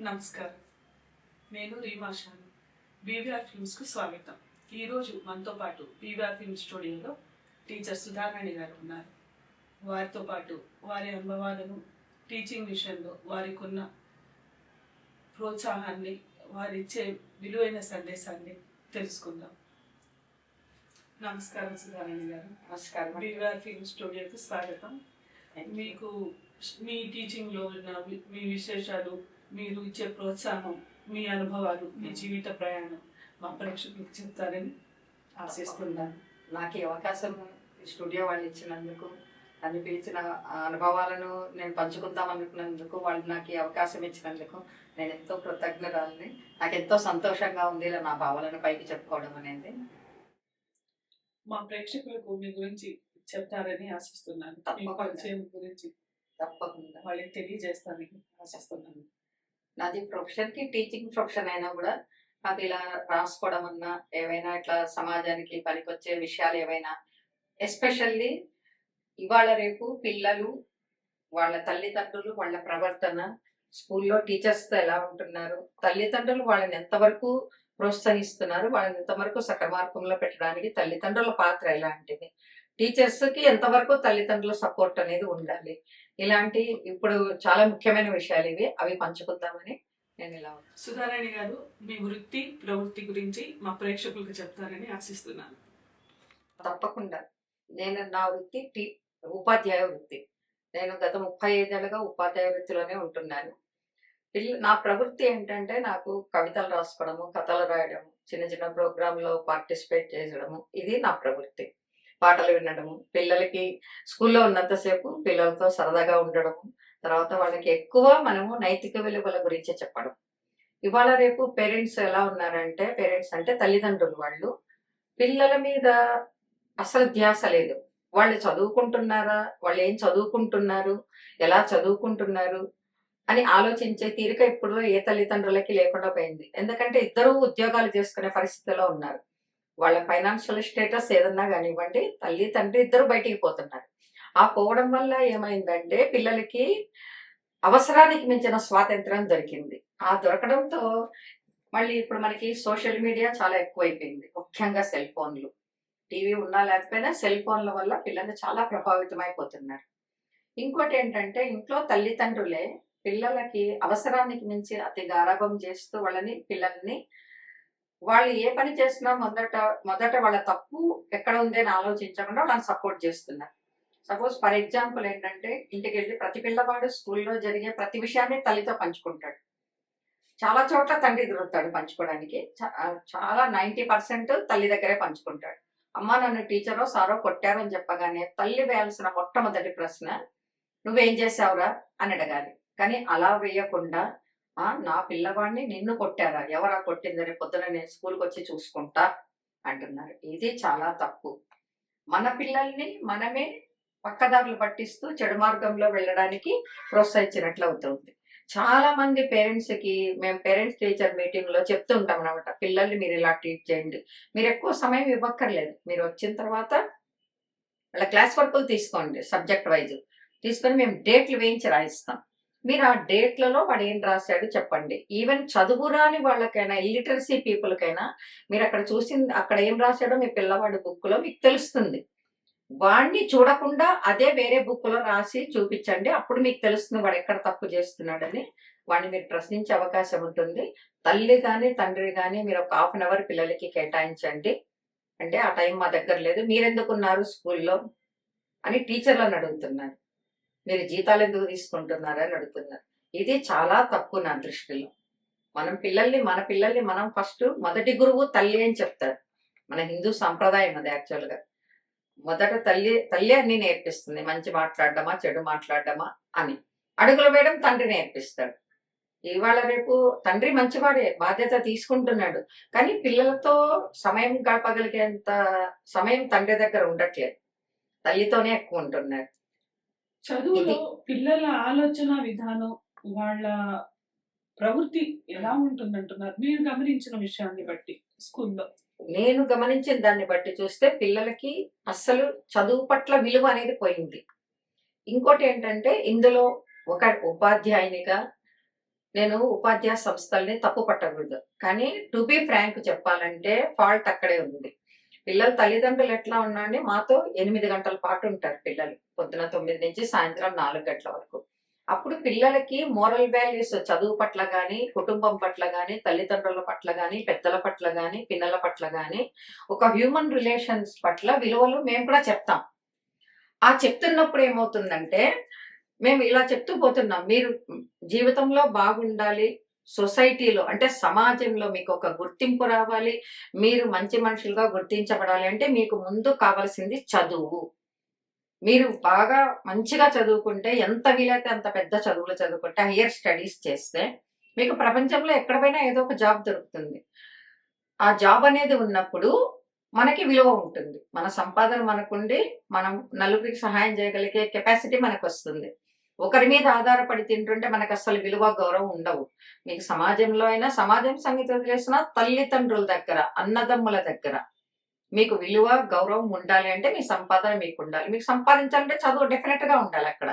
నమస్కారం. నేను రీమాషాను బీవీఆర్ ఫిల్మ్స్కు స్వాగతం. ఈరోజు మనతో పాటు బీవీఆర్ ఫిల్మ్ స్టూడియోలో టీచర్ సుధారాణి గారు ఉన్నారు. వారితో పాటు వారి అనుభవాలను టీచింగ్ విషయంలో వారికి ఉన్న ప్రోత్సాహాన్ని వారిచ్చే విలువైన సందేశాన్ని తెలుసుకుందాం. నమస్కారం సుధారాణి గారు. నమస్కారం. బీవీఆర్ ఫిల్మ్ స్టూడియోకి స్వాగతం. మీకు మీ టీచింగ్లో ఉన్న మీ విశేషాలు మీరు ఇచ్చే ప్రోత్సాహం మీ అనుభవాలు మీ జీవిత ప్రయాణం మా ప్రేక్షకులకు చెప్తారని ఆశిస్తున్నాను. నాకు ఈ అవకాశం ఈ స్టూడియో వాళ్ళు ఇచ్చినందుకు నన్ను పిలిచిన అనుభవాలను నేను పంచుకుందాం అనుకున్నందుకు వాళ్ళు నాకు ఈ అవకాశం ఇచ్చినందుకు నేను ఎంతో కృతజ్ఞరాలని. నాకు ఎంతో సంతోషంగా ఉంది ఇలా నా భావాలను పైకి చెప్పుకోవడం అనేది. మా ప్రేక్షకులకు మీ గురించి చెప్తారని ఆశిస్తున్నాను. తప్పకుండా. పరిచయం గురించి తప్పకుండా. వాళ్ళకి తెలియజేస్తానని ఆశిస్తున్నాను. నాది ప్రొఫెషన్కి టీచింగ్ ప్రొఫెషన్ అయినా కూడా నాకు ఇలా రాసుకోవడం అన్నా ఏవైనా ఇట్లా సమాజానికి పనికొచ్చే విషయాలు ఏవైనా ఎస్పెషల్లీ ఇవాళ రేపు పిల్లలు వాళ్ళ తల్లిదండ్రులు వాళ్ళ ప్రవర్తన స్కూల్లో టీచర్స్తో ఎలా ఉంటున్నారు తల్లిదండ్రులు వాళ్ళని ఎంతవరకు ప్రోత్సహిస్తున్నారు వాళ్ళని ఎంతవరకు సకమార్గంలో పెట్టడానికి తల్లిదండ్రుల పాత్ర ఎలాంటిది టీచర్స్కి ఎంతవరకు తల్లిదండ్రుల సపోర్ట్ అనేది ఉండాలి ఇలాంటి ఇప్పుడు చాలా ముఖ్యమైన విషయాలు ఇవి. అవి పంచుకుందామని నేను ఇలా. సుధారాణి గారు మీ వృత్తి ప్రవృత్తి గురించి మా ప్రేక్షకులకు చెప్తారని ఆశిస్తున్నాను. తప్పకుండా. నేను నా వృత్తి టీ ఉపాధ్యాయ వృత్తి. నేను గత ముప్పై ఐదేళ్ళుగా ఉపాధ్యాయ వృత్తిలోనే ఉంటున్నాను. నా ప్రవృత్తి ఏంటంటే నాకు కవితలు రాసుకోవడము కథలు రాయడము చిన్న చిన్న ప్రోగ్రాంలో పార్టిసిపేట్ చేయడము. ఇది నా ప్రవృత్తి. పాటలు వినడము పిల్లలకి స్కూల్లో ఉన్నంతసేపు పిల్లలతో సరదాగా ఉండడము తర్వాత వాళ్ళకి ఎక్కువ మనము నైతిక విలువల గురించి చెప్పడం. ఇవాళ రేపు పేరెంట్స్ ఎలా ఉన్నారంటే పేరెంట్స్ అంటే తల్లిదండ్రులు వాళ్ళు. పిల్లల మీద అసలు ధ్యాస లేదు. వాళ్ళు చదువుకుంటున్నారా? వాళ్ళు ఏం చదువుకుంటున్నారు? ఎలా చదువుకుంటున్నారు? అని ఆలోచించే తీరిక ఇప్పుడు ఏ తల్లిదండ్రులకి లేకుండా పోయింది. ఎందుకంటే ఇద్దరు ఉద్యోగాలు చేసుకునే పరిస్థితిలో ఉన్నారు. వాళ్ళ ఫైనాన్షియల్ స్టేటస్ ఏదన్నా కానివ్వండి తల్లి తండ్రి ఇద్దరు బయటికి పోతున్నారు ఆ పోవడం వల్ల ఏమైందంటే పిల్లలకి అవసరానికి మించిన స్వాతంత్రం దొరికింది. ఆ దొరకడంతో మళ్ళీ ఇప్పుడు మనకి సోషల్ మీడియా చాలా ఎక్కువైపోయింది ముఖ్యంగా సెల్ ఫోన్లు. టీవీ ఉన్నా లేకపోయినా సెల్ ఫోన్ల వల్ల పిల్లలు చాలా ప్రభావితం అయిపోతున్నారు ఇంకోటి ఏంటంటే ఇంట్లో తల్లిదండ్రులే పిల్లలకి అవసరానికి మించి అతి గారాభం చేస్తూ వాళ్ళని పిల్లల్ని వాళ్ళు ఏ పని చేసినా మొదట మొదట వాళ్ళ తప్పు ఎక్కడ ఉంది అని ఆలోచించకుండా వాళ్ళని సపోర్ట్ చేస్తున్నారు. సపోజ్ ఫర్ ఎగ్జాంపుల్ ఏంటంటే ఇంటికి వెళ్ళి ప్రతి పిల్లవాడు స్కూల్లో జరిగే ప్రతి విషయాన్ని తల్లితో పంచుకుంటాడు. చాలా చోట్ల తండ్రి దొరుకుతాడు పంచుకోవడానికి. చాలా నైంటీ పర్సెంట్ తల్లి దగ్గరే పంచుకుంటాడు. అమ్మ నన్ను టీచరో సారో కొట్టారో అని చెప్పగానే తల్లి వేయాల్సిన మొట్టమొదటి ప్రశ్న నువ్వేం చేసావురా అని అడగాలి. కానీ అలా వేయకుండా నా పిల్లవాడిని నిన్ను కొట్టారా? ఎవరా కొట్టిందని పొద్దున నేను స్కూల్కి వచ్చి చూసుకుంటా? అంటున్నారు. ఇది చాలా తప్పు. మన పిల్లల్ని మనమే పక్కదారులు పట్టిస్తూ చెడు మార్గంలో వెళ్ళడానికి ప్రోత్సహించినట్లు అవుతుంది చాలా మంది పేరెంట్స్కి మేము పేరెంట్స్ టీచర్ మీటింగ్లో చెప్తూ ఉంటాం అనమాట పిల్లల్ని మీరు ఇలా ట్రీట్ చేయండి. మీరు ఎక్కువ సమయం ఇవ్వక్కర్లేదు. మీరు వచ్చిన తర్వాత వాళ్ళ క్లాస్ వర్కులు తీసుకోండి సబ్జెక్ట్ వైజ్. తీసుకొని మేము డేట్లు వేయించి రాయిస్తాం. మీరు ఆ డేట్లలో వాడు ఏం రాశాడు చెప్పండి. ఈవెన్ చదువు రాని వాళ్ళకైనా ఇల్లిటరసీ పీపుల్కైనా మీరు అక్కడ చూసింది అక్కడ ఏం రాశాడో మీ పిల్లవాడి బుక్లో మీకు తెలుస్తుంది. వాడిని చూడకుండా అదే వేరే బుక్లో రాసి చూపించండి. అప్పుడు మీకు తెలుస్తుంది వాడు ఎక్కడ తప్పు చేస్తున్నాడని. వాడిని మీరు ప్రశ్నించే అవకాశం ఉంటుంది. తల్లి కానీ తండ్రి కానీ మీరు ఒక హాఫ్ అన్ అవర్ పిల్లలకి కేటాయించండి. అంటే ఆ టైం మా దగ్గర లేదు. మీరెందుకున్నారు స్కూల్లో? అని టీచర్లను అడుగుతున్నారు. మీరు జీతాలు ఎందుకు తీసుకుంటున్నారని అడుగుతున్నారు. ఇది చాలా తప్పు నా దృష్టిలో. మనం పిల్లల్ని మన పిల్లల్ని మనం ఫస్ట్ మొదటి గురువు తల్లి అని చెప్తారు. మన హిందూ సంప్రదాయం అది యాక్చువల్గా. మొదట తల్లి తల్లి అన్ని నేర్పిస్తుంది. మంచి మాట్లాడడమా చెడు మాట్లాడడమా అని. అడుగులు వేయడం తండ్రి నేర్పిస్తాడు. ఇవాళ రేపు తండ్రి మంచివాడే బాధ్యత తీసుకుంటున్నాడు. కానీ పిల్లలతో సమయం గడపగలిగేంత సమయం తండ్రి దగ్గర ఉండట్లేదు. తల్లితోనే ఎక్కువ ఉంటున్నాడు. చదువులో పిల్లల ఆలోచన విధానం వాళ్ళ ప్రవృత్తి ఎలా ఉంటుందంటున్నారు? మీరు గమనించిన విషయాన్ని బట్టి స్కూల్లో. నేను గమనించిన దాన్ని బట్టి చూస్తే పిల్లలకి అస్సలు చదువు పట్ల విలువ అనేది పోయింది. ఇంకోటి ఏంటంటే ఇందులో ఒక ఉపాధ్యాయునిగా నేను ఉపాధ్యాయ సంస్థల్ని తప్పు పట్టకూడదు. కానీ టు బి ఫ్రాంక్ చెప్పాలంటే ఫాల్ట్ అక్కడే ఉంది. పిల్లల తల్లిదండ్రులు ఎట్లా ఉన్నారని మాతో ఎనిమిది గంటల పాటు ఉంటారు పిల్లలు పొద్దున తొమ్మిది నుంచి సాయంత్రం నాలుగు గంటల వరకు. అప్పుడు పిల్లలకి మోరల్ వాల్యూస్ చదువు పట్ల కానీ కుటుంబం పట్ల కానీ తల్లిదండ్రుల పట్ల కానీ పెద్దల పట్ల కానీ పిల్లల పట్ల కానీ ఒక హ్యూమన్ రిలేషన్స్ పట్ల విలువలు మేము కూడా చెప్తాం. ఆ చెప్తున్నప్పుడు ఏమవుతుందంటే మేము ఇలా చెప్తూ పోతున్నాం మీరు జీవితంలో బాగుండాలి సొసైటీలో అంటే సమాజంలో మీకు ఒక గుర్తింపు రావాలి మీరు మంచి మనుషులుగా గుర్తించబడాలి అంటే మీకు ముందు కావాల్సింది చదువు. మీరు బాగా మంచిగా చదువుకుంటే ఎంత వీలైతే అంత పెద్ద చదువులు చదువుకుంటే హయ్యర్ స్టడీస్ చేస్తే మీకు ప్రపంచంలో ఎక్కడ ఏదో ఒక జాబ్ దొరుకుతుంది. ఆ జాబ్ అనేది ఉన్నప్పుడు మనకి విలువ ఉంటుంది. మన సంపాదన మనకుండి మనం నలుగురికి సహాయం చేయగలిగే కెపాసిటీ మనకు వస్తుంది ఒకరి మీద ఆధారపడి తింటుంటే మనకు అసలు విలువ గౌరవం ఉండవు. మీకు సమాజంలో అయినా సమాజం సంగతి వదిలేసిన తల్లిదండ్రుల దగ్గర అన్నదమ్ముల దగ్గర మీకు విలువ గౌరవం ఉండాలి అంటే మీ సంపాదన మీకు ఉండాలి. మీకు సంపాదించాలంటే చదువు డెఫినెట్గా ఉండాలి అక్కడ.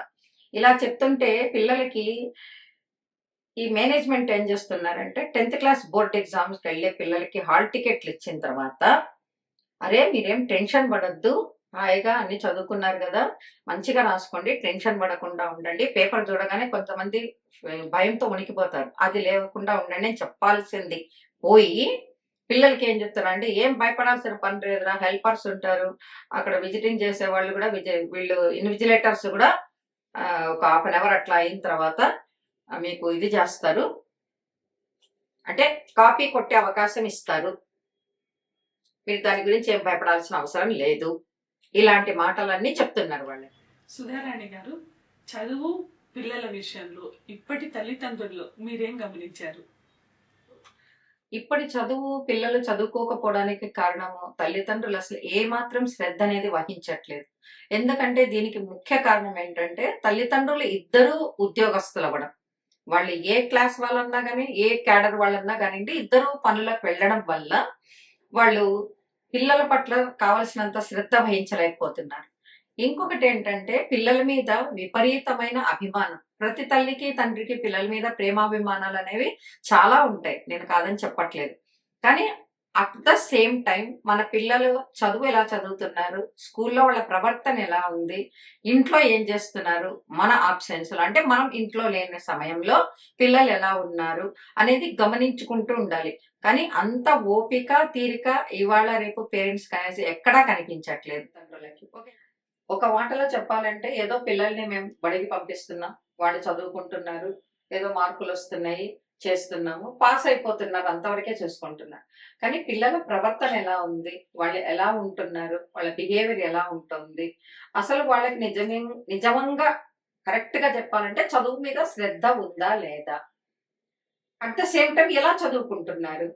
ఇలా చెప్తుంటే పిల్లలకి ఈ మేనేజ్మెంట్ ఏం చేస్తున్నారంటే టెన్త్ క్లాస్ బోర్డ్ ఎగ్జామ్స్కి వెళ్ళే పిల్లలకి హాల్ టికెట్లు ఇచ్చిన తర్వాత అరే మీరేం టెన్షన్ పడొద్దు. హాయిగా అన్ని చదువుకున్నారు కదా మంచిగా రాసుకోండి టెన్షన్ పడకుండా ఉండండి. పేపర్ చూడగానే కొంతమంది భయంతో ఉనికిపోతారు. అది లేకుండా ఉండండి అని చెప్పాల్సింది. పోయి పిల్లలకి ఏం చెప్తారంటే ఏం భయపడాల్సిన పని లేదురా హెల్పర్స్ ఉంటారు. అక్కడ విజిటింగ్ చేసే వాళ్ళు కూడా విజి- వీళ్ళు ఇన్విజిలేటర్స్ కూడా ఒక హాఫ్ అన్ అవర్ అట్లా అయిన తర్వాత మీకు ఇది చేస్తారు. అంటే కాపీ కొట్టే అవకాశం ఇస్తారు. మీరు దాని గురించి ఏం భయపడాల్సిన అవసరం లేదు. ఇలాంటి మాటలన్నీ చెప్తున్నారు వాళ్ళు. సుధారాణి గారు చదువు పిల్లల విషయంలో ఇప్పటి తల్లిదండ్రుల్లో మీరేం గమనించారు? ఇప్పటి చదువు పిల్లలు చదువుకోకపోవడానికి కారణము తల్లిదండ్రులు అసలు ఏ మాత్రం శ్రద్ధ అనేది వహించట్లేదు. ఎందుకంటే దీనికి ముఖ్య కారణం ఏంటంటే తల్లిదండ్రులు ఇద్దరు ఉద్యోగస్తులు అవ్వడం. వాళ్ళు ఏ క్లాస్ వాళ్ళన్నా కానీ ఏ క్యాడర్ వాళ్ళన్నా కానివ్వండి ఇద్దరు పనులకు వెళ్ళడం వల్ల వాళ్ళు పిల్లల పట్ల కావలసినంత శ్రద్ధ వహించలేకపోతున్నారు. ఇంకొకటి ఏంటంటే పిల్లల మీద విపరీతమైన అభిమానం. ప్రతి తల్లికి తండ్రికి పిల్లల మీద ప్రేమాభిమానాలు అనేవి చాలా ఉంటాయి. నేను కాదని చెప్పట్లేదు. కానీ అట్ ద సేమ్ టైం మన పిల్లలు చదువు ఎలా చదువుతున్నారు? స్కూల్లో వాళ్ళ ప్రవర్తన ఎలా ఉంది? ఇంట్లో ఏం చేస్తున్నారు? మన ఆబ్సెన్స్ అంటే మనం ఇంట్లో లేని సమయంలో పిల్లలు ఎలా ఉన్నారు అనేది గమనించుకుంటూ ఉండాలి. కానీ అంత ఓపిక తీరిక ఇవాళ రేపు పేరెంట్స్ కనేసి ఎక్కడా కనిపించట్లేదు తండ్రులకి. ఒక మాటలో చెప్పాలంటే ఏదో పిల్లల్ని మేము బడికి పంపిస్తున్నాం. వాళ్ళు చదువుకుంటున్నారు. ఏదో మార్కులు వస్తున్నాయి. చేస్తున్నాము పాస్ అయిపోతున్నారు అంతవరకే చూసుకుంటున్నారు. కానీ పిల్లల ప్రవర్తన ఎలా ఉంది? వాళ్ళు ఎలా ఉంటున్నారు? వాళ్ళ బిహేవియర్ ఎలా ఉంటుంది? అసలు వాళ్ళకి నిజమే నిజంగా కరెక్ట్గా చెప్పాలంటే చదువు మీద శ్రద్ధ ఉందా లేదా? అట్ ద సేమ్ టైం ఎలా చదువుకుంటున్నారు?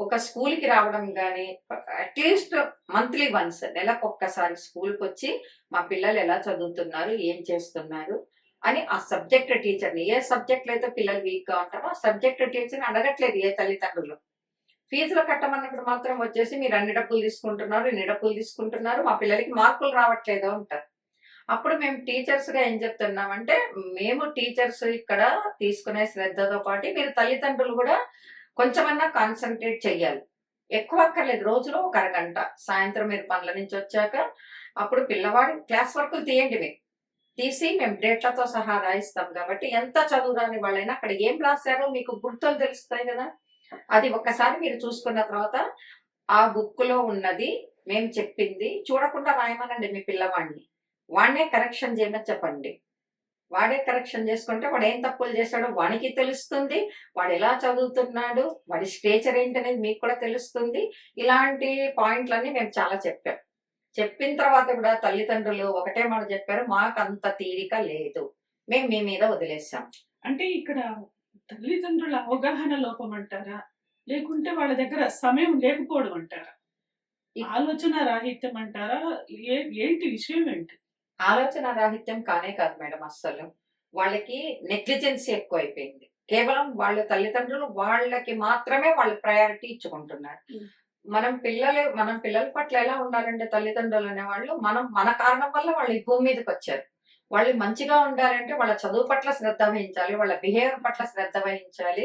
ఒక స్కూల్కి రావడం కానీ అట్లీస్ట్ మంత్లీ వన్స్ నెలకు ఒక్కసారి స్కూల్కి వచ్చి మా పిల్లలు ఎలా చదువుతున్నారు? ఏం చేస్తున్నారు? అని ఆ సబ్జెక్ట్ టీచర్ని ఏ సబ్జెక్ట్ అయితే పిల్లలు వీక్గా ఉంటారో ఆ సబ్జెక్ట్ టీచర్ని అడగట్లేదు ఏ తల్లిదండ్రులు. ఫీజులు కట్టమన్నప్పుడు మాత్రం వచ్చేసి మీరు అన్ని డబ్బులు తీసుకుంటున్నారు ఇన్ని డబ్బులు తీసుకుంటున్నారు మా పిల్లలకి మార్కులు రావట్లేదు అంటారు. అప్పుడు మేము టీచర్స్గా ఏం చెప్తున్నామంటే మేము టీచర్స్ ఇక్కడ తీసుకునే శ్రద్ధతో పాటు మీరు తల్లిదండ్రులు కూడా కొంచెమన్నా కాన్సన్ట్రేట్ చెయ్యాలి. ఎక్కువ అక్కర్లేదు రోజులో ఒక అరగంట. సాయంత్రం మీరు పనుల నుంచి వచ్చాక అప్పుడు పిల్లవాడి క్లాస్ వర్కులు తీయండి మీరు. తీసి మేము డేట్లతో సహా రాయిస్తాం కాబట్టి ఎంత చదువురాని వాళ్ళైనా అక్కడ ఏం రాశారో మీకు గుర్తులు తెలుస్తాయి కదా? అది ఒక్కసారి మీరు చూసుకున్న తర్వాత ఆ బుక్లో ఉన్నది మేము చెప్పింది. చూడకుండా రాయమనండి మీ పిల్లవాడిని. వాడినే కరెక్షన్ చేయమని చెప్పండి. వాడే కరెక్షన్ చేసుకుంటే వాడు ఏం తప్పులు చేశాడో వానికి తెలుస్తుంది. వాడు ఎలా చదువుతున్నాడు? వాడి స్టేచర్ ఏంటనేది మీకు కూడా తెలుస్తుంది. ఇలాంటి పాయింట్లన్నీ మేము చాలా చెప్పాం. చెప్పిన తర్వాత కూడా తల్లిదండ్రులు ఒకటే మాట చెప్పారు మాకు అంత తీరిక లేదు. మేము మీ మీద వదిలేసాం అంటే ఇక్కడ తల్లిదండ్రుల అవగాహన లోపం అంటారా? లేకుంటే వాళ్ళ దగ్గర సమయం లేకపోవడం అంటారా? ఈ- ఆలోచన రాహిత్యం అంటారా? ఏంటి విషయం ఏంటి? ఆలోచన రాహిత్యం కానే కాదు మేడం అస్సలు. వాళ్ళకి నెగ్లిజెన్సీ ఎక్కువ అయిపోయింది కేవలం వాళ్ళ తల్లిదండ్రులు వాళ్ళకి మాత్రమే వాళ్ళు ప్రయారిటీ ఇచ్చుకుంటున్నారు. మనం పిల్లలు మనం పిల్లల పట్ల ఎలా ఉండాలంటే తల్లిదండ్రులు అనేవాళ్ళు మనం మన కారణం వల్ల వాళ్ళు ఈ భూమి మీదకి వచ్చారు. వాళ్ళు మంచిగా ఉండాలంటే వాళ్ళ చదువు పట్ల శ్రద్ధ వహించాలి వాళ్ళ బిహేవియర్ పట్ల శ్రద్ధ వహించాలి.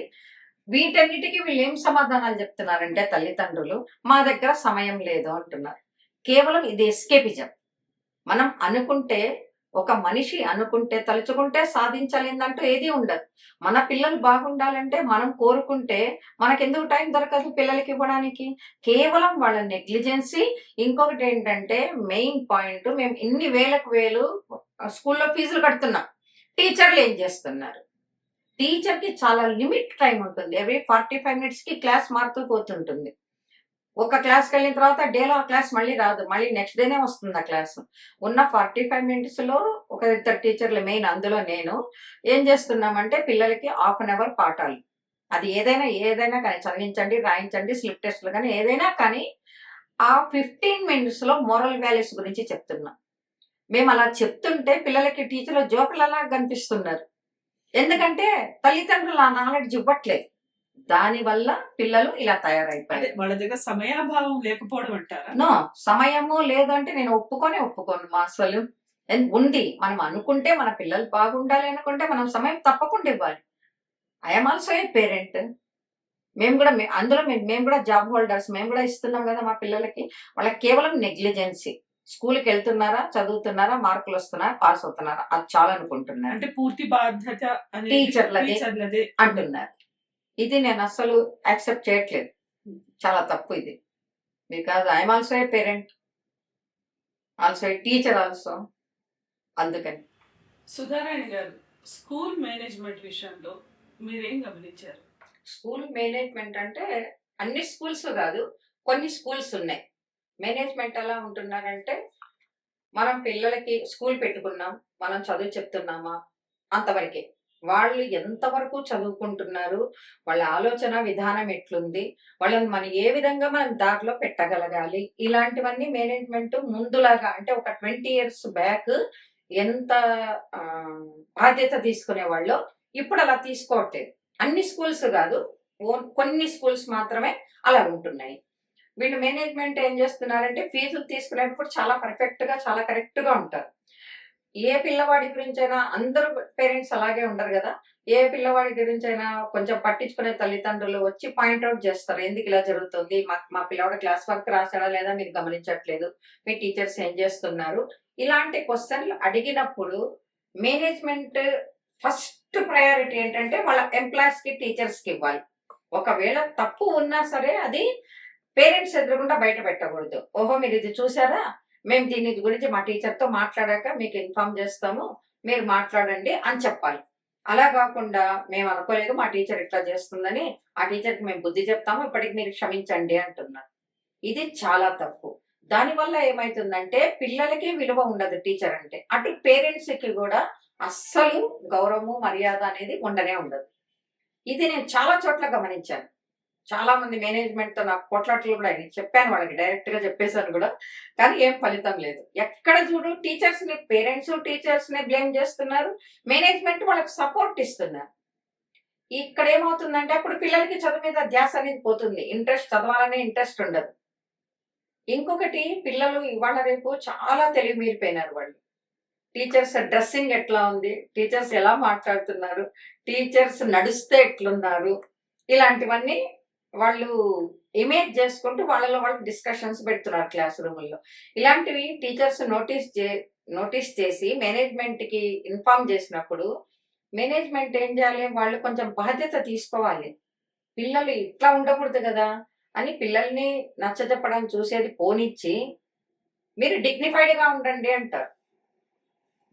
వీటన్నిటికీ వీళ్ళు ఏం సమాధానాలు చెప్తున్నారంటే తల్లిదండ్రులు మా దగ్గర సమయం లేదు అంటున్నారు. కేవలం ఇది ఎస్కేపిజం మనం అనుకుంటే ఒక మనిషి అనుకుంటే తలుచుకుంటే సాధించలేదంటూ ఏది ఉండదు. మన పిల్లలు బాగుండాలంటే మనం కోరుకుంటే మనకెందుకు టైం దొరకదు పిల్లలకి ఇవ్వడానికి? కేవలం వాళ్ళ నెగ్లిజెన్సీ. ఇంకొకటి ఏంటంటే మెయిన్ పాయింట్ మేము ఇన్ని వేలకు వేలు స్కూల్లో ఫీజులు కడుతున్నాం. టీచర్లు ఏం చేస్తున్నారు? టీచర్కి చాలా లిమిట్ టైం ఉంటుంది. ఎవ్రీ ఫార్టీ ఫైవ్ మినిట్స్కి క్లాస్ మారుతూ పోతుంటుంది. ఒక క్లాస్కి వెళ్ళిన తర్వాత డేలో ఆ క్లాస్ మళ్ళీ రాదు. మళ్ళీ నెక్స్ట్ డేనే వస్తుంది ఆ క్లాస్. ఉన్న ఫార్టీ ఫైవ్ మినిట్స్లో ఒక ఇద్దరు టీచర్లు మెయిన్ అందులో నేను ఏం చేస్తున్నామంటే పిల్లలకి హాఫ్ అన్ అవర్ పాఠాలు. అది ఏదైనా ఏదైనా కానీ చదివించండి రాయించండి స్లిప్ టెస్ట్లు కానీ ఏదైనా కానీ ఆ ఫిఫ్టీన్ మినిట్స్లో మోరల్ వాల్యూస్ గురించి చెప్తున్నాం. మేము అలా చెప్తుంటే పిల్లలకి టీచర్లు జోకులు అలా కనిపిస్తున్నారు. ఎందుకంటే తల్లిదండ్రులు ఆ నాలెడ్జ్ ఇవ్వట్లేదు. దానివల్ల పిల్లలు ఇలా తయారైపోయారు. వాళ్ళ దగ్గర సమయాభావం లేకపోవడం అంటారా? నో సమయము లేదు అంటే నేను ఒప్పుకొని ఒప్పుకోను మా అసలు ఉంది. మనం అనుకుంటే మన పిల్లలు బాగుండాలి అనుకుంటే మనం సమయం తప్పకుండా ఇవ్వాలి. ఐఎమ్ ఆల్సో ఏ పేరెంట్ మేము కూడా అందులో మేము మేము కూడా జాబ్ హోల్డర్స్ మేము కూడా ఇస్తున్నాం కదా మా పిల్లలకి. వాళ్ళకి కేవలం నెగ్లిజెన్సీ స్కూల్కి వెళ్తున్నారా చదువుతున్నారా మార్కులు వస్తున్నారా పాస్ అవుతున్నారా అది చాలా అనుకుంటున్నారు. అంటే పూర్తి బాధ్యత. టీచర్లదే అంటున్నారు. ఇది నేను అస్సలు యాక్సెప్ట్ చేయట్లేదు. చాలా తప్పు ఇది. Because I'm also a parent also a teacher also అందుకని. సుధారాణి గారు స్కూల్ మేనేజ్మెంట్ విషయంలో మీరేం గమనించారు? స్కూల్ మేనేజ్మెంట్ అంటే అన్ని స్కూల్స్ కాదు కొన్ని స్కూల్స్ ఉన్నాయి. మేనేజ్మెంట్ ఎలా ఉంటున్నారంటే మనం పిల్లలకి స్కూల్ పెట్టుకున్నాం మనం చదువు చెప్తున్నామా అంతవరకే. వాళ్ళు ఎంతవరకు చదువుకుంటున్నారు వాళ్ళ ఆలోచన విధానం ఎట్లుంది వాళ్ళని మనం ఏ విధంగా మనం దారిలో పెట్టగలగాలి ఇలాంటివన్నీ మేనేజ్మెంట్ ముందులాగా అంటే ఒక ట్వంటీ ఇయర్స్ బ్యాక్ ఎంత ఆ, బాధ్యత తీసుకునే వాళ్ళు ఇప్పుడు అలా తీసుకోవట్లేదు అన్ని స్కూల్స్ కాదు కొన్ని స్కూల్స్ మాత్రమే అలా ఉంటున్నాయి. వీళ్ళు మేనేజ్మెంట్ ఏం చేస్తున్నారంటే ఫీజులు తీసుకునేటప్పుడు చాలా పర్ఫెక్ట్గా చాలా కరెక్ట్గా ఉంటారు. ఏ పిల్లవాడి గురించైనా అందరూ పేరెంట్స్ అలాగే ఉండరు కదా. ఏ పిల్లవాడి గురించైనా కొంచెం పట్టించుకునే తల్లిదండ్రులు వచ్చి పాయింట్అవుట్ చేస్తారు. ఎందుకు ఇలా జరుగుతుంది? మా మా పిల్లవాడు క్లాస్ వర్క్ రాసాడా లేదా మీరు గమనించట్లేదు. మీ టీచర్స్ ఏం చేస్తున్నారు? ఇలాంటి క్వశ్చన్లు అడిగినప్పుడు మేనేజ్మెంట్ ఫస్ట్ ప్రయారిటీ ఏంటంటే వాళ్ళ ఎంప్లాయీస్కి టీచర్స్కి ఇవ్వాలి. ఒకవేళ తప్పు ఉన్నా సరే అది పేరెంట్స్ ఎదురకుండా బయట పెట్టకూడదు. ఓహో మీరు ఇది చూసారా మేము దీని గురించి మా టీచర్తో మాట్లాడాక మీకు ఇన్ఫార్మ్ చేస్తాము మీరు మాట్లాడండి అని చెప్పాలి. అలా కాకుండా మేము అనుకోలేదు మా టీచర్ ఇట్లా చేస్తుందని ఆ టీచర్కి మేము బుద్ధి చెప్తాము ఇప్పటికి మీరు క్షమించండి అంటున్నారు. ఇది చాలా తప్పు. దానివల్ల ఏమైతుందంటే పిల్లలకి విలువ ఉండదు టీచర్ అంటే. అటు పేరెంట్స్కి కూడా అస్సలు గౌరవము మర్యాద అనేది ఉండనే ఉండదు. ఇది నేను చాలా చోట్ల గమనించాను. చాలా మంది మేనేజ్మెంట్తో నాకు పోట్లాటలు కూడా అయినాయి చెప్పాను వాళ్ళకి డైరెక్ట్గా చెప్పేశాను కూడా. కానీ ఏం ఫలితం లేదు. ఎక్కడ చూడు టీచర్స్ని పేరెంట్స్ టీచర్స్ని బ్లేమ్ చేస్తున్నారు. మేనేజ్మెంట్ వాళ్ళకి సపోర్ట్ ఇస్తున్నారు. ఇక్కడ ఏమవుతుందంటే అప్పుడు పిల్లలకి చదువు మీద ధ్యాస అనేది పోతుంది. ఇంట్రెస్ట్ చదవాలనే ఇంట్రెస్ట్ ఉండదు. ఇంకొకటి పిల్లలు ఇవాళ రేపు చాలా తెలివి మీరిపోయినారు వాళ్ళు. టీచర్స్ డ్రెస్సింగ్ ఎట్లా ఉంది? టీచర్స్ ఎలా మాట్లాడుతున్నారు? టీచర్స్ నడుస్తే ఎట్లున్నారు? ఇలాంటివన్నీ వాళ్ళు ఇమేజ్ చేసుకుంటూ వాళ్ళలో వాళ్ళు డిస్కషన్స్ పెడుతున్నారు క్లాస్ రూముల్లో. ఇలాంటివి టీచర్స్ నోటీస్ చే నోటీస్ చేసి మేనేజ్మెంట్కి చేసినప్పుడు మేనేజ్మెంట్ ఏం చేయాలి? వాళ్ళు కొంచెం బాధ్యత తీసుకోవాలి. పిల్లలు ఇట్లా ఉండకూడదు కదా అని పిల్లల్ని నచ్చజెప్పడం చూసేది పోనిచ్చి మీరు డిగ్నిఫైడ్గా ఉండండి అంటారు.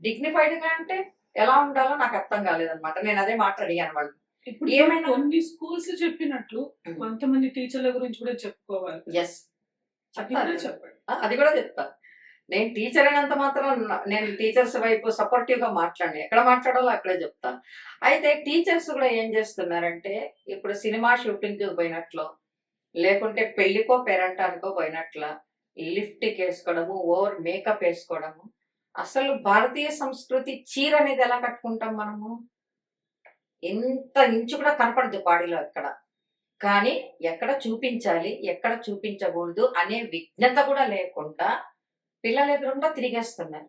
డిగ్నిఫైడ్గా అంటే ఎలా ఉండాలో నాకు అర్థం కాలేదన్నమాట. నేను అదే మాట్లాడిగాను వాళ్ళు. ఇప్పుడు ఏమైనా- కొన్ని స్కూల్స్ చెప్పినట్లు. కొంతమంది టీచర్ల గురించి కూడా చెప్పుకోవాలి ఎస్ చెప్పండి. అది కూడా చెప్తా. నేను టీచర్ అయినంత మాత్రం నేను టీచర్స్ వైపు సపోర్టివ్గా మాట్లాడి ఎక్కడ మాట్లాడాలో అక్కడే చెప్తా. అయితే టీచర్స్ కూడా ఏం చేస్తున్నారంటే ఇప్పుడు సినిమా షూటింగ్ పోయినట్లు లేకుంటే పెళ్ళికో పేరంటానికో పోయినట్ల లిఫ్ట్ వేసుకోవడము ఓవర్ మేకప్ వేసుకోవడము అసలు భారతీయ సంస్కృతి చీర అనేది ఎలా కట్టుకుంటాం మనము? ఎంత ఇంచు కూడా కనపడదు బాడీలో ఎక్కడ. కానీ ఎక్కడ చూపించాలి ఎక్కడ చూపించకూడదు అనే విజ్ఞత కూడా లేకుండా పిల్లల ఎదురుండా తిరిగేస్తున్నారు.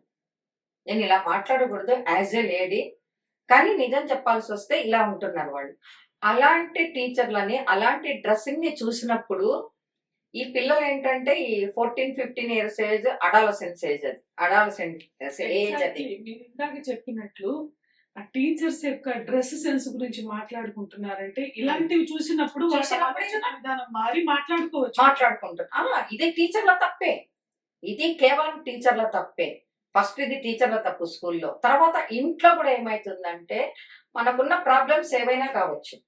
నేను ఇలా మాట్లాడకూడదు యాజ్ ఏ లేడీ కానీ నిజం చెప్పాల్సి వస్తే ఇలా ఉంటున్నారు వాళ్ళు. అలాంటి టీచర్లని అలాంటి డ్రెస్సింగ్ని చూసినప్పుడు ఈ పిల్లలు ఏంటంటే ఈ fourteen fifteen years age adolescence age అది అడాలసెంట్ ఏజ్ అది. చెప్పినట్లు ఆ టీచర్స్ యొక్క డ్రెస్ సెన్స్ గురించి మాట్లాడుకుంటున్నారంటే ఇలాంటివి చూసినప్పుడు విధానం మారి మాట్లాడుకోవచ్చు. మాట్లాడుకుంటారు. ఆ, ఇది టీచర్ల తప్పే. ఇది కేవలం టీచర్ల తప్పే. ఫస్ట్ ఇది టీచర్ల తప్పు స్కూల్లో. తర్వాత ఇంట్లో కూడా ఏమైతుందంటే మనకున్న ప్రాబ్లమ్స్ ఏవైనా కావచ్చు.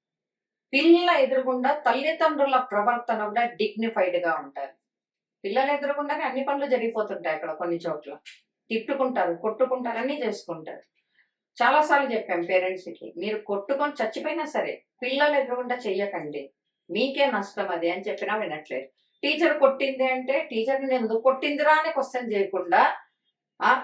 పిల్లల ఎదురుగుండా తల్లిదండ్రుల ప్రవర్తన కూడా డిగ్నిఫైడ్గా ఉంటారు పిల్లల ఎదురుగుండానే అన్ని పనులు జరిగిపోతుంటాయి అక్కడ కొన్ని చోట్ల. తిట్టుకుంటారు కొట్టుకుంటారు అన్ని చేసుకుంటారు. చాలా సార్లు చెప్పాం పేరెంట్స్కి మీరు కొట్టుకొని చచ్చిపోయినా సరే పిల్లలు ఎదురుగుండా చెయ్యకండి. మీకే నష్టం అది అని చెప్పినా వినట్లేదు. టీచర్ కొట్టింది అంటే టీచర్ నేను ఎందుకు కొట్టిందిరా అని క్వశ్చన్ చేయకుండా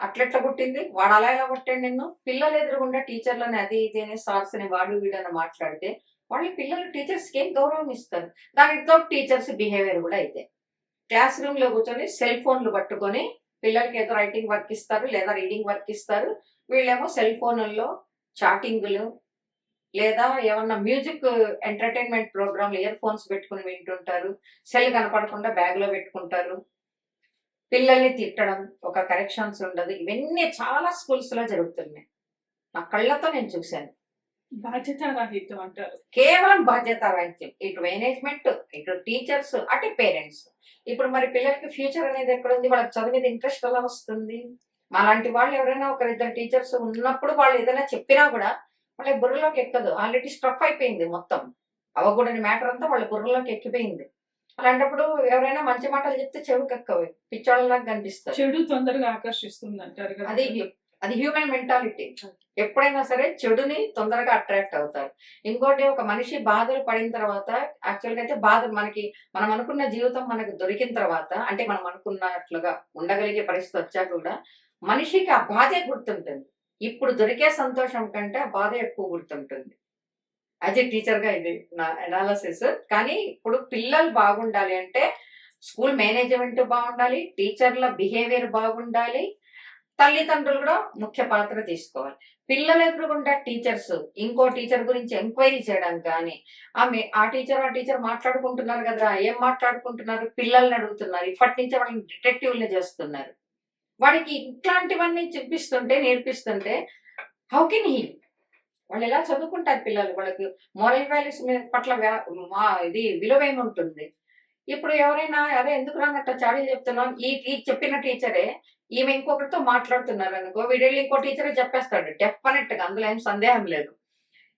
అట్లెట్లా కొట్టింది? వాడు అలా ఎలా కొట్టాడు నిన్ను? పిల్లలు ఎదురుగుండా టీచర్లని అది ఇది అని సార్స్ అని వాడు వీడని మాట్లాడితే వాళ్ళు పిల్లలు టీచర్స్కి ఏం గౌరవం ఇస్తారు? దానితో టీచర్స్ బిహేవియర్ కూడా అయితే. క్లాస్ రూమ్లో కూర్చొని సెల్ ఫోన్లు పట్టుకొని పిల్లలకి ఏదో రైటింగ్ వర్క్ ఇస్తారు లేదా రీడింగ్ వర్క్ ఇస్తారు. వీళ్ళేమో సెల్ ఫోన్లలో చాటింగ్లు లేదా ఏమన్నా music entertainment program earphones పెట్టుకుని వింటుంటారు సెల్ కనపడకుండా బ్యాగ్లో పెట్టుకుంటారు. పిల్లల్ని తిట్టడం ఒక కరెక్షన్స్ ఉండదు. ఇవన్నీ చాలా స్కూల్స్లో జరుగుతున్నాయి. నా కళ్ళతో నేను చూశాను. బాధ్యత రాహిత్యం అంటారు. కేవలం బాధ్యత వహించం ఇటు మేనేజ్మెంట్ ఇటు టీచర్స్ అటు పేరెంట్స్. ఇప్పుడు మరి పిల్లలకి ఫ్యూచర్ అనేది ఎక్కడ ఉంది వాళ్ళకి చదువు మీద ఇంట్రెస్ట్ ఎలా వస్తుంది? అలాంటి వాళ్ళు ఎవరైనా ఒకరిద్దరు టీచర్స్ ఉన్నప్పుడు వాళ్ళు ఏదైనా చెప్పినా కూడా వాళ్ళ బుర్రలోకి ఎక్కదు. ఆల్రెడీ స్ట్రఫ్ అయిపోయింది మొత్తం. అవ్వకూడని మ్యాటర్ అంతా వాళ్ళ బుర్రలోకి ఎక్కిపోయింది. అలాంటప్పుడు ఎవరైనా మంచి మాటలు చెప్తే చెవికి ఎక్కవు. పిచ్చోళ్ళలాగా కనిపిస్తారు. చెడు తొందరగా ఆకర్షిస్తుంది అంటారు అది అది హ్యూమన్ మెంటాలిటీ ఎప్పుడైనా సరే చెడుని తొందరగా అట్రాక్ట్ అవుతారు. ఇంకోటి ఒక మనిషి బాధలు పడిన తర్వాత యాక్చువల్గా అయితే బాధ మనకి మనం అనుకున్న జీవితం మనకు దొరికిన తర్వాత అంటే మనం అనుకున్నట్లుగా ఉండగలిగే పరిస్థితి వచ్చాక కూడా మనిషికి ఆ బాధే గుర్తుంటుంది. ఇప్పుడు దొరికే సంతోషం కంటే ఆ బాధ ఎక్కువ గుర్తుంటుంది. అది టీచర్గా ఇది నా అనాలసిస్ కానీ ఇప్పుడు పిల్లలు బాగుండాలి అంటే స్కూల్ మేనేజ్మెంట్ బాగుండాలి టీచర్ల బిహేవియర్ బాగుండాలి. తల్లిదండ్రులు కూడా ముఖ్య పాత్ర తీసుకోవాలి. పిల్లలు ఎదురుకుండా టీచర్స్ ఇంకో టీచర్ గురించి ఎంక్వైరీ చేయడం కానీ ఆమె ఆ టీచర్ ఆ టీచర్ మాట్లాడుకుంటున్నారు కదా ఏం మాట్లాడుకుంటున్నారు పిల్లల్ని అడుగుతున్నారు. ఇప్పటి నుంచి వాళ్ళని డిటెక్టివ్లు చేస్తున్నారు. వాడికి ఇట్లాంటివన్నీ చూపిస్తుంటే నేర్పిస్తుంటే హౌ కెన్ హీ వాళ్ళు ఎలా చదువుకుంటారు పిల్లలు? వాళ్ళకి మోరల్ వాల్యూస్ మీద పట్ల వ్యా- మా- ఇది విలువ ఏముంటుంది? ఇప్పుడు ఎవరైనా అదే ఎందుకు రానట్ట? చాడీలు చెప్తున్నాం ఈ ఈ చెప్పిన టీచరే ఈమె ఇంకొకరితో మాట్లాడుతున్నారు అనుకో వీడెళ్ళి ఇంకో టీచరే చెప్పేస్తాడు. డెఫినెట్గా అందులో ఏం సందేహం లేదు.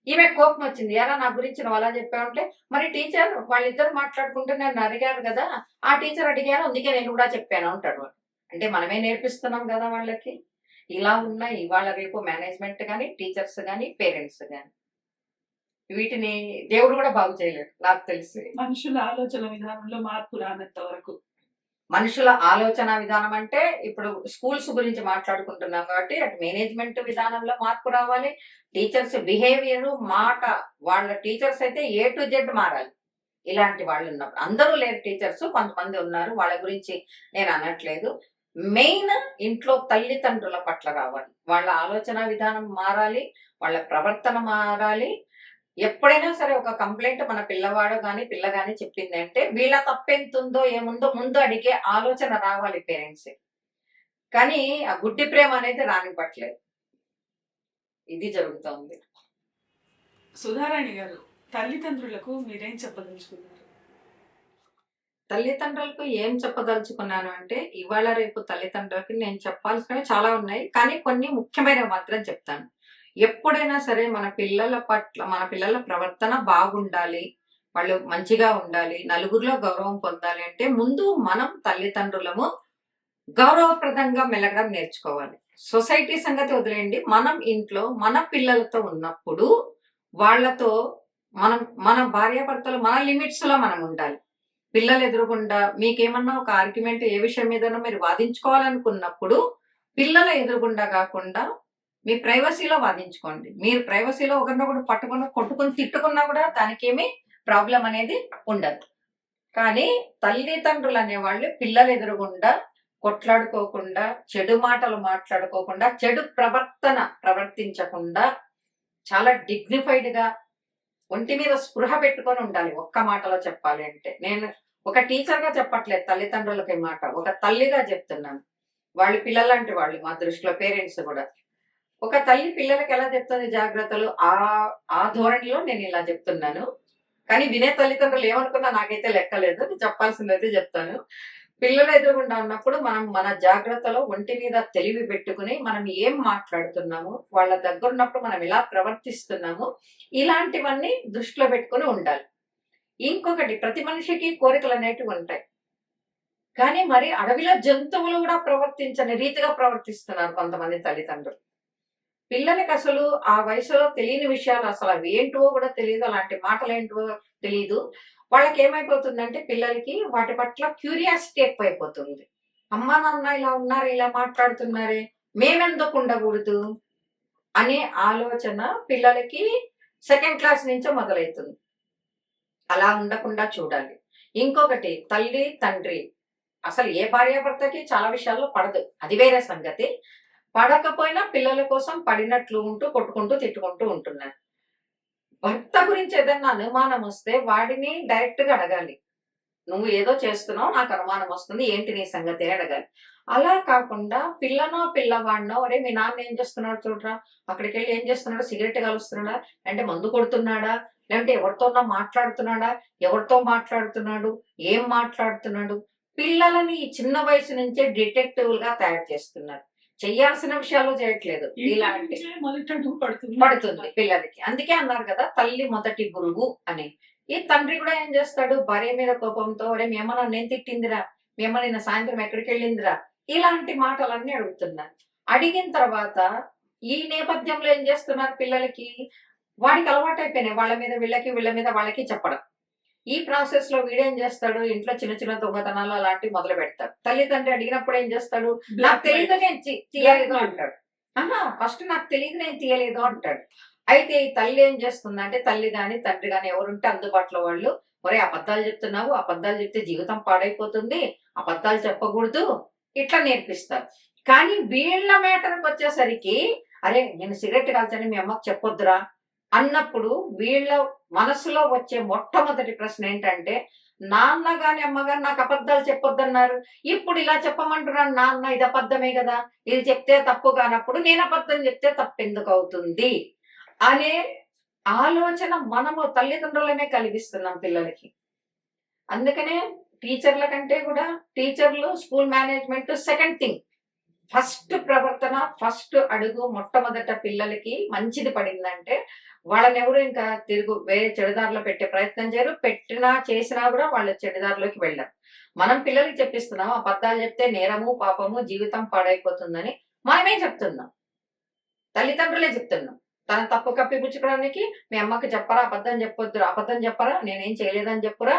ఈమె కోపం వచ్చింది. ఎలా నా గురించి నువ్వు అలా చెప్పావంటే మరి టీచర్ వాళ్ళిద్దరు మాట్లాడుకుంటే నన్ను అడిగారు కదా ఆ టీచర్ అడిగారు అందుకే నేను కూడా చెప్పాను అంటాడు అంటే మనమే నేర్పిస్తున్నాం కదా వాళ్ళకి. ఇలా ఉన్నాయి ఇవాళ రేపు మేనేజ్మెంట్ కానీ టీచర్స్ కానీ పేరెంట్స్ కానీ వీటిని దేవుడు కూడా బాగు చేయలేడు నాకు తెలిసి. మనుషుల ఆలోచన విధానంలో మార్పు రానంత వరకు. మనుషుల ఆలోచన విధానం అంటే ఇప్పుడు స్కూల్స్ గురించి మాట్లాడుకుంటున్నాం కాబట్టి అటు మేనేజ్మెంట్ విధానంలో మార్పు రావాలి టీచర్స్ బిహేవియర్ మాట వాళ్ళ టీచర్స్ అయితే ఏ టు జెడ్ మారాలి. ఇలాంటి వాళ్ళు ఉన్నప్పుడు అందరూ లేరు టీచర్స్ కొంతమంది ఉన్నారు. వాళ్ళ గురించి నేను అనట్లేదు. మెయిన్ ఇంట్లో తల్లిదండ్రుల పట్ల రావాలి. వాళ్ళ ఆలోచన విధానం మారాలి వాళ్ళ ప్రవర్తన మారాలి. ఎప్పుడైనా సరే ఒక కంప్లైంట్ మన పిల్లవాడు కానీ పిల్ల కానీ చెప్పింది అంటే వీళ్ళ తప్పెంతుందో ఏముందో ముందు అడిగే ఆలోచన రావాలి పేరెంట్స్. కానీ ఆ గుడ్డి ప్రేమ అనేది రానివ్వట్లేదు. ఇది జరుగుతోంది. సుధారాణి గారు తల్లిదండ్రులకు మీరేం చెప్పదలుచుకున్నారు? తల్లిదండ్రులకు ఏం చెప్పదలుచుకున్నాను అంటే ఇవాళ రేపు తల్లిదండ్రులకి నేను చెప్పాల్సినవి చాలా ఉన్నాయి. కానీ కొన్ని ముఖ్యమైనవి మాత్రం చెప్తాను. ఎప్పుడైనా సరే మన పిల్లల పట్ల మన పిల్లల ప్రవర్తన బాగుండాలి. వాళ్ళు మంచిగా ఉండాలి. నలుగురిలో గౌరవం పొందాలి అంటే ముందు మనం తల్లిదండ్రులము గౌరవప్రదంగా మెలగడం నేర్చుకోవాలి. సొసైటీ సంగతి వదిలేయండి. మనం ఇంట్లో మన పిల్లలతో ఉన్నప్పుడు వాళ్ళతో మనం మన భార్యాభర్తలు మన లిమిట్స్లో మనం ఉండాలి. పిల్లలు ఎదురుగుండా మీకేమన్నా ఒక ఆర్గ్యుమెంట్ ఏ విషయం మీద మీరు వాదించుకోవాలనుకున్నప్పుడు పిల్లల ఎదురుగుండా కాకుండా మీ ప్రైవసీలో వాదించుకోండి. మీరు ప్రైవసీలో ఒకరినొకరు పట్టుకుని కొట్టుకుని తిట్టుకున్నా కూడా దానికేమీ ప్రాబ్లం అనేది ఉండదు. కానీ తల్లిదండ్రులు అనేవాళ్ళు పిల్లలు ఎదురుగుండా కొట్లాడుకోకుండా చెడు మాటలు మాట్లాడుకోకుండా చెడు ప్రవర్తన ప్రవర్తించకుండా చాలా డిగ్నిఫైడ్గా ఒంటి మీద స్పృహ పెట్టుకొని ఉండాలి. ఒక్క మాటలో చెప్పాలి అంటే నేను ఒక టీచర్గా చెప్పట్లేదు తల్లిదండ్రులకి మాట. ఒక తల్లిగా చెప్తున్నాను. వాళ్ళ పిల్లలంటే వాళ్ళు మా దృష్టిలో పేరెంట్స్ కూడా. ఒక తల్లి పిల్లలకి ఎలా చెప్తుంది జాగ్రత్తలు? ఆ ఆ ధోరణిలో నేను ఇలా చెప్తున్నాను. కానీ వినే తల్లిదండ్రులు ఏమనుకున్నా నాకైతే లెక్కలేదు. నేను చెప్పాల్సిందైతే చెప్తాను. పిల్లలు ఎదురుగుండా ఉన్నప్పుడు మనం మన జాగ్రత్తలో ఒంటి మీద తెలివి పెట్టుకుని మనం ఏం మాట్లాడుతున్నాము వాళ్ళ దగ్గర ఉన్నప్పుడు మనం ఎలా ప్రవర్తిస్తున్నాము ఇలాంటివన్నీ దృష్టిలో పెట్టుకుని ఉండాలి. ఇంకొకటి ప్రతి మనిషికి కోరికలు అనేటివి ఉంటాయి. కానీ మరి అడవిలో జంతువులు కూడా ప్రవర్తించని రీతిగా ప్రవర్తిస్తున్నారు కొంతమంది తల్లిదండ్రులు. పిల్లలకి అసలు ఆ వయసులో తెలియని విషయాలు అసలు అవి ఏంటో కూడా తెలియదు అలాంటి మాటలు ఏంటివో తెలియదు. వాళ్ళకి ఏమైపోతుందంటే పిల్లలకి వాటి పట్ల క్యూరియాసిటీ ఎక్కువైపోతుంది. అమ్మా నాన్న ఇలా ఉన్నారు ఇలా మాట్లాడుతున్నారే మేమెందుకు ఉండకూడదు? అనే ఆలోచన పిల్లలకి సెకండ్ క్లాస్ నుంచే మొదలవుతుంది. అలా ఉండకుండా చూడాలి ఇంకొకటి తల్లి తండ్రి. అసలు ఏ భార్యాభర్తకి చాలా విషయాల్లో పడదు. అది వేరే సంగతి. పడకపోయినా పిల్లల కోసం పడినట్లు ఉంటూ కొట్టుకుంటూ తిట్టుకుంటూ ఉంటున్నారు భర్త గురించి ఏదన్నా అనుమానం వస్తే వాడిని డైరెక్ట్గా అడగాలి. నువ్వు ఏదో చేస్తున్నావు నాకు అనుమానం వస్తుంది ఏంటి నీ సంగతి? అడగాలి. అలా కాకుండా పిల్లనో పిల్లవాడినో అరే మీ నాన్న ఏం చేస్తున్నాడు చూడరా? అక్కడికి వెళ్ళి ఏం చేస్తున్నాడు? సిగరెట్ కలుస్తున్నాడా? అంటే మందు కొడుతున్నాడా? లేదంటే ఎవరితోనో మాట్లాడుతున్నాడా? ఎవరితో మాట్లాడుతున్నాడు? ఏం మాట్లాడుతున్నాడు? పిల్లలని ఈ చిన్న వయసు నుంచే డిటెక్టివ్గా తయారు చేస్తున్నారు. చెయ్యాల్సిన విషయాలు చేయట్లేదు. ఇలాంటి పడుతుంది. పడుతుంది పిల్లలకి. అందుకే అన్నారు కదా తల్లి మొదటి గురువు అని. ఈ తండ్రి కూడా ఏం చేస్తాడు? భార్య మీద కోపంతో ఒరే మీ అమ్మ నన్ను ఏం తిట్టిందిరా? మీ అమ్మ నిన్న సాయంత్రం ఎక్కడికి వెళ్ళిందిరా ఇలాంటి మాటలన్నీ అడుగుతున్నారు అడిగిన తర్వాత ఈ నేపథ్యంలో ఏం చేస్తున్నారు పిల్లలకి? వాడికి అలవాటు అయిపోయినాయి వాళ్ళ మీద వీళ్ళకి వీళ్ళ మీద వాళ్ళకి చెప్పడం. ఈ ప్రాసెస్లో వీడేం చేస్తాడు? ఇంట్లో చిన్న చిన్న దొంగతనాలు అలాంటివి మొదలు పెడతాడు. తల్లిదండ్రి అడిగినప్పుడు ఏం చేస్తాడు? నాకు తెలియదు నేను తీయలేదు అంటాడు. ఆహా ఫస్ట్ నాకు తెలియదు నేను తీయలేదు అంటాడు. అయితే ఈ తల్లి ఏం చేస్తుందంటే తల్లి గాని తండ్రి గాని ఎవరుంటే అందుబాటులో వాళ్ళు ఒరే అబద్ధాలు చెప్తున్నావు. అబద్ధాలు చెప్తే జీవితం పాడైపోతుంది. అబద్ధాలు చెప్పకూడదు. ఇట్లా నేర్పిస్తారు. కానీ వీళ్ళ మేటర్కి వచ్చేసరికి అరే నేను సిగరెట్ కాల్చని మీ అమ్మకు చెప్పొద్దురా అన్నప్పుడు వీళ్ళ మనసులో వచ్చే మొట్టమొదటి ప్రశ్న ఏంటంటే నాన్న గాని అమ్మగారు నాకు అబద్ధాలు చెప్పొద్దన్నారు. ఇప్పుడు ఇలా చెప్పమంటున్నాను నాన్న ఇది అబద్ధమే కదా. ఇది చెప్తే తప్పు కానప్పుడు నేను అబద్ధం చెప్తే తప్పు ఎందుకు అవుతుంది? అనే ఆలోచన మనము తల్లిదండ్రులనే కలిగిస్తున్నాం పిల్లలకి. అందుకనే టీచర్ల కంటే కూడా టీచర్లు school management second thing. First ప్రవర్తన ఫస్ట్ అడుగు మొట్టమొదట పిల్లలకి మంచిది పడిందంటే వాళ్ళని ఎవరు ఇంకా తిరుగు వేరే చెడుదారిలో పెట్టే ప్రయత్నం చేయరు. పెట్టినా చేసినా కూడా వాళ్ళ చెడుదారిలోకి వెళ్ళరు. మనం పిల్లలకి చెప్పిస్తున్నాం అబద్ధాలు చెప్తే నేరము పాపము జీవితం పాడైపోతుందని మనమే చెప్తున్నాం. తల్లిదండ్రులే చెప్తున్నాం. తన తప్పు కప్పిపుచ్చుకోవడానికి మీ అమ్మకి చెప్పరా అబద్ధం చెప్పొద్దురా అబద్ధం చెప్పరా నేనేం చేయలేదని చెప్పురా?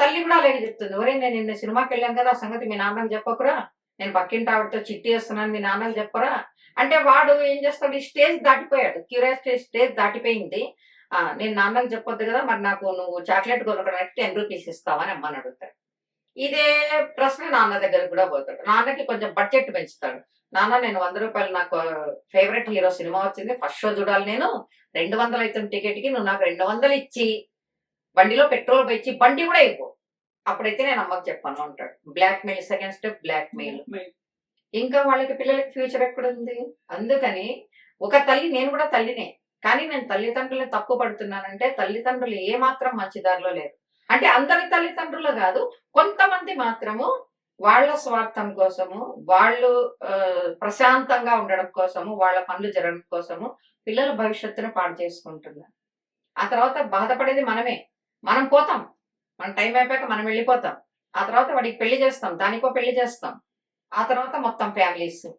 తల్లి కూడా అలాగే చెప్తుంది. ఒరే నేను నిన్న సినిమాకి వెళ్ళాను కదా సంగతి మీ నాన్నకు చెప్పకురా? నేను పక్కింటి ఆవిడతో చిట్టి వేస్తున్నాను మీ నాన్నకు చెప్పరా? అంటే వాడు ఏం చేస్తాడు? ఈ స్టేజ్ దాటిపోయాడు. క్యూరియాసిటీ స్టేజ్ దాటిపోయింది. ఆ నేను నాన్నకు చెప్పొద్దు కదా మరి నాకు నువ్వు చాక్లెట్ కొనుక్కోవడానికి టెన్ రూపీస్ ఇస్తావని అమ్మని అడుగుతాడు. ఇదే ప్రశ్న నాన్న దగ్గర కూడా పోతాడు. నాన్నకి కొంచెం బడ్జెట్ పెంచుతాడు. నాన్న నేను వంద రూపాయలు నాకు ఫేవరెట్ హీరో సినిమా వచ్చింది. ఫస్ట్ షో చూడాలి నేను. రెండు వందలు అవుతున్న టికెట్కి నువ్వు నాకు రెండు వందలు ఇచ్చి బండిలో పెట్రోల్ పోయించి బండి కూడా ఇవ్వు అప్పుడైతే నేను అమ్మకి చెప్పాను అంటాడు. Blackmail second step blackmail ఇంకా వాళ్ళకి పిల్లలకి ఫ్యూచర్ ఎక్కడుంది అందుకని ఒక తల్లి నేను కూడా తల్లినే. కానీ నేను తల్లిదండ్రులను తప్పు పడుతున్నానంటే తల్లిదండ్రులు ఏ మాత్రం మంచి దారిలో లేరు. అంటే అందరి తల్లిదండ్రులు కాదు కొంతమంది మాత్రము వాళ్ళ స్వార్థం కోసము వాళ్ళు ప్రశాంతంగా ఉండడం కోసము వాళ్ళ పనులు జరగడం కోసము పిల్లల భవిష్యత్తును పాడు చేసుకుంటున్నారు. ఆ తర్వాత బాధపడేది మనమే. మనం పోతాం. మన టైం అయిపోయాక మనం వెళ్ళిపోతాం. ఆ తర్వాత వాడికి పెళ్ళి చేస్తాం. దానికో పెళ్ళి చేస్తాం. ఆ తర్వాత మొత్తం ఫ్యామిలీస్.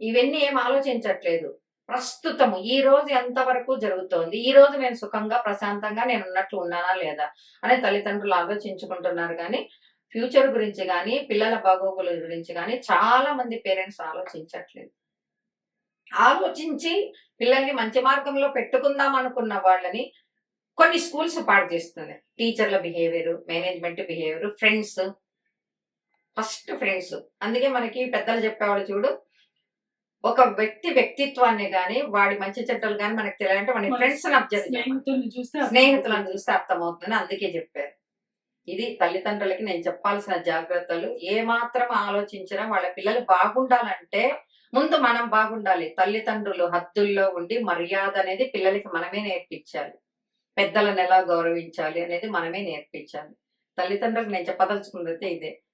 ఇవన్నీ ఏం ఆలోచించట్లేదు. ప్రస్తుతము ఈ రోజు ఎంతవరకు జరుగుతోంది? ఈ రోజు నేను సుఖంగా ప్రశాంతంగా నేను ఉన్నట్లు ఉన్నానా లేదా? అని తల్లిదండ్రులు ఆలోచించుకుంటున్నారు కానీ ఫ్యూచర్ గురించి కానీ పిల్లల బాగోగుల గురించి కానీ చాలా మంది పేరెంట్స్ ఆలోచించట్లేదు. ఆలోచించి పిల్లల్ని మంచి మార్గంలో పెట్టుకుందాం అనుకున్న వాళ్ళని కొన్ని స్కూల్స్ పాడు చేస్తున్నాయి. టీచర్ల behaviour management behaviour friends. First friends. అందుకే మనకి పెద్దలు చెప్పేవాళ్ళు చూడు ఒక వ్యక్తి వ్యక్తిత్వాన్ని గాని వాడి మంచి చెడ్డలు గాని మనకి తెలియాలంటే మన ఫ్రెండ్స్ స్నేహితుల్ని చూస్తే అర్థం స్నేహితులను చూస్తే అర్థమవుతుందని అందుకే చెప్పారు. ఇది తల్లిదండ్రులకి నేను చెప్పాల్సిన జాగ్రత్తలు. ఏ మాత్రం ఆలోచించినా వాళ్ళ పిల్లలు బాగుండాలంటే ముందు మనం బాగుండాలి. తల్లిదండ్రులు హద్దుల్లో ఉండి మర్యాద అనేది పిల్లలకి మనమే నేర్పించాలి. పెద్దలను ఎలా గౌరవించాలి అనేది మనమే నేర్పించాలి. తల్లిదండ్రులకు నేను చెప్పదలుచుకున్నది ఇదే.